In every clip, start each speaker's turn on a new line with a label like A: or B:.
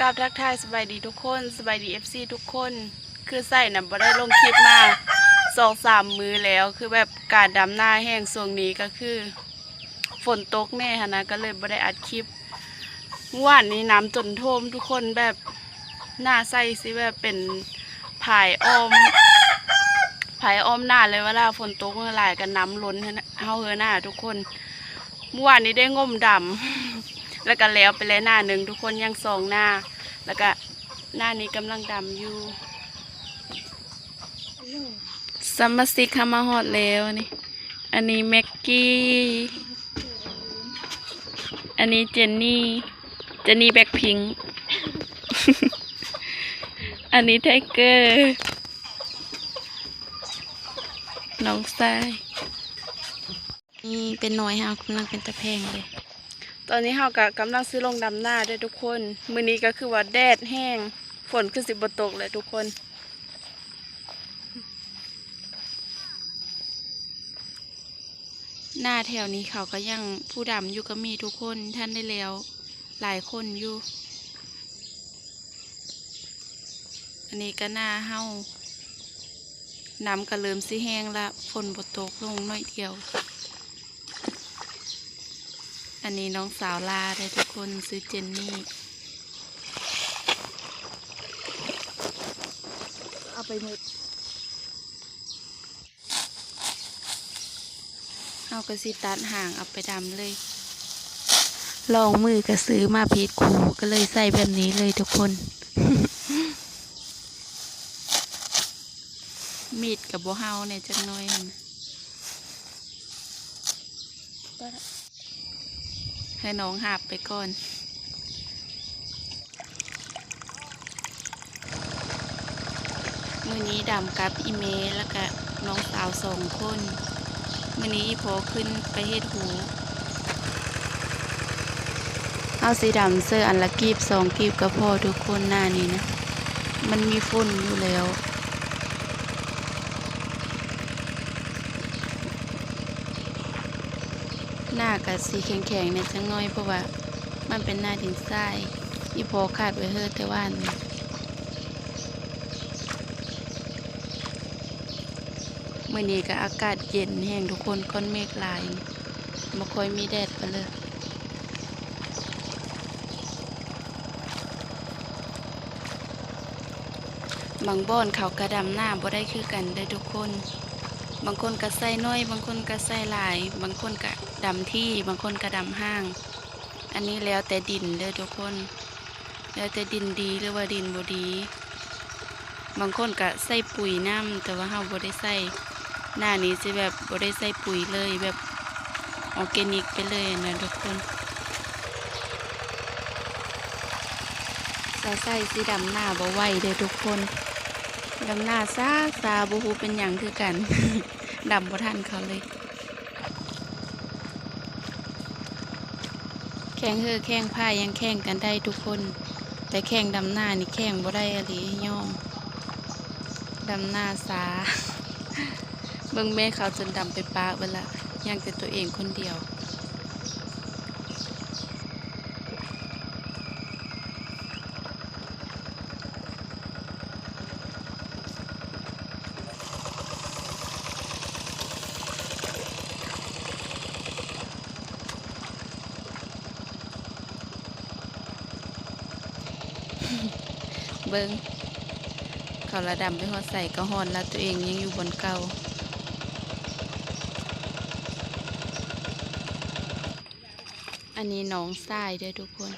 A: กราบทักทายสบายดีทุกคนสบายดีเอฟซีทุกคน คือใส่น่ะบ่ได้ลงคลิปมาสองสามมือแล้ว คือแบบการดำหน้าแห้งช่วงนี้ก็คือ ฝนตกแน่ฮะนะก็เลยบ่ได้อัดคลิปเมื่อวานนี้น้ำจนท่วมทุกคนแบบหน้าใส่สิแบบเป็นผายออมผายออมหน้าเลยเวลาฝนตกเมื่อไหร่ก็น้ำล้นเฮาเฮอหน้าทุกคนเมื่อวานนี้ได้งมดำ แล้วก็แล้วไปแล้วหน้าหนึ่งทุกคนยังสองหน้า แล้วก็หน้านี้กำลังดำอยู่สมมาซิกข้ามาฮอดแล้วนี่ อันนี้แม็กกี้ อันนี้เจนนี่ เจนนี่แบ็คพิง อันนี้ไทเกอร์ น้องทรายนี่เป็นน้อยฮะกำลังเป็นตะแพงเลย ตอนนี้เฮากะกำลังซื้อลงดำหน้าด้วยทุกคน มื้อนี้ก็คือว่าแดดแห้ง ฝนคือสิบตกเลยทุกคนหน้าแถวนี้เขาก็ยังผู้ดำอยู่ก็มีทุกคนท่านได้แล้ว หลายคนอยู่ อันนี้ก็หน้าเฮาน้ำก็เริ่มสิแห้งละฝนบตกลงน่อยเดียว อันนี้น้องสาวลาได้ทุกคนซื้อเจนนี่
B: เอาไปมืด
A: เอากระสิตัดห่างเอาไปดำเลย ลองมือก็ซื้อมาพีดคูก็เลยใส่แบบนี้เลยทุกคน มีดกับโบเฮาเนี่ยจังน้อยหั่นนะ
B: ก็ได้
A: ให้น้องหับไปก่อนมือนี้ดำกับอีเมแล้วก็น้องสาวสองคนมือนี้อีโพขึ้นไปเฮ็ดหูเอาสีดำเสื้ออันละกีบสองกีบก็พอทุกคนหน้านี้นะ มันมีฝุ่นอยู่แล้ว หน้า กับสีแข็งๆเนี่ยจังน้อยเพราะว่ามันเป็นหน้าดินทรายอีโพคาดไว้เฮ้อแต่ว่านี่มื่อนี้ก็อากาศเย็นแห้งทุกคนก้อนเมฆลายม่ค่อยมีแดดไปเลยบางบ่อนเขากระดำหน้าบ่ได้คือกันเด้ทุกคน บางคนก็ใส่น้อย บางคนก็ใส่หลาย บางคนก็ดำที่ บางคนก็ดำห้าง อันนี้แล้วแต่ดินเด้อทุกคน แล้วแต่ดินดีหรือว่าดินบ่ดี บางคนก็ใส่ปุ๋ยน้ำแต่ว่าเฮาบ่ได้ใส่หน้านี้สิแบบบ่ได้ใส่ปุ๋ยเลยแบบออร์แกนิกไปเลยนะทุกคนถ้าใส่สีดำหน้าบ่ไหวเด้อทุกคน ดำหน้าซาซาบูฮูเป็นอย่างคือกัน ดำบ่ทันเขาเลย แข่งเฮอแข่งผ้ายังแข่งกันได้ทุกคน แต่แข่งดำหน้านี่แข่งบ่ได้อะไรย่อม ดำหน้าซาเบิ่งแม่เขาจนดำไปปากเวละยังแต่ตัวเองคนเดียว เบิ้งเขาระดำไปหอดใส่ก็หอนแล้วตัวเองยังอยู่บนเก่าอันนี้หน้องทรายด้วยทุกคน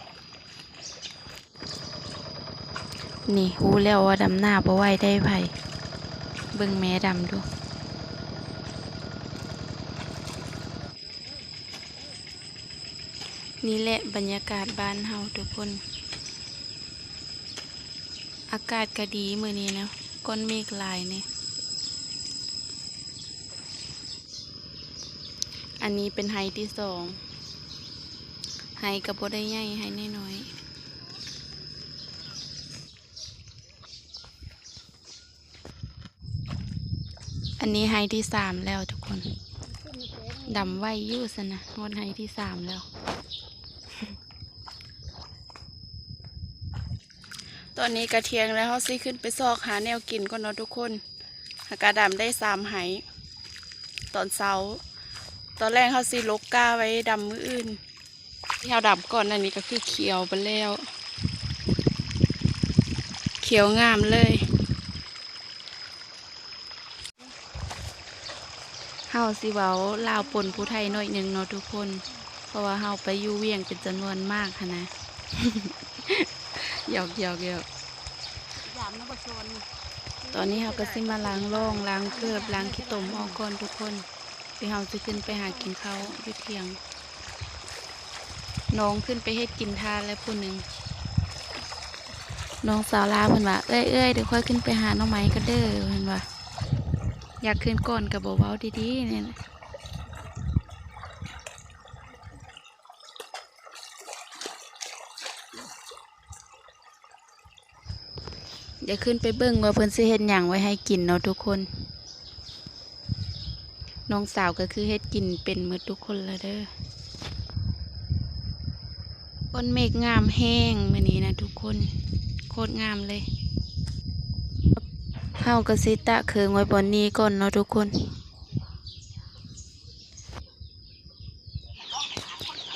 A: นี่หูแล้วว่าดำหน้าบ่ไหวได้ไผเบิ้งแม่ดำดู นี่แหละบรรยากาศบ้านเฮาทุกคน อากาศก็ดีมือนี้นะก้นเมฆลายเนี่ยอันนี้เป็นไฮที่สองไฮกับบได้ใหญ่ไฮน้อยอันนี้ไฮที่สามแล้วทุกคนดำไว้ยุ่สนะงดไฮที่สามแล้ว ตอนนี้กระเทียงแล้วเขาซีขึ้นไปซอกหาแนวกินก่อนเนาะทุกคนหากระดำได้สามไหตอนเช้าตอนแรกเขาซีลกกาไว้ดำมืออื่นที่เราดำก่อนอันนี้ก็คือเขียวไปแล้ว เขียวงามเลยเฮาสิเว้าลาวปนผู้ไทยหน่อยหนึ่งเนาะทุกคน เพราะว่าเฮาไปอยู่เวียงเป็นจำนวนมากค่ะนะ หยอกหยอกหยอก
B: ยามน้ำประชน
A: ตอนนี้เฮาก็สิมาล้างร่องล้างเกลือบล้างขี้ตมออกก่อนทุกคนที่เฮาจะขึ้นไปหากินเขาวอยู่เทียง น้องขึ้นไปเฮ็ดกินทานแล้วผู้หนึ่งน้องสาวลาเพิ่นว่าเอ้ยเอ้ยเดี๋ยวค่อยขึ้นไปหาหน้องไม้ก็เด้อเพิ่นว่าอยากขึ้นก่อนกับบ่เว้าดีๆเนี่ย เดี๋ยวขึ้นไปเบิ่งว่าเพิ่นสิเฮ็ดหยังไว้ให้กินเนาะทุกคน น้องสาวก็คือเฮ็ดกินเป็นหมดทุกคนล้วเด้อก้นเมฆงามแห้งมื่อนี้นะทุกคน โคตรงามเลยเฮากระซิตะเคืองไว้บนนี้ก่อนเนาะทุกคน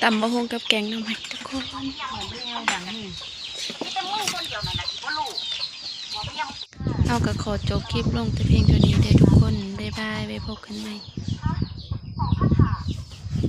A: ตำบะฮงกับแกงน้ำมันทุกคนาก็ขอจบคลิปลงแต่เพียงเท่านี้เด้ทุกคน บ๊ายบาย ไปพบกันใหม่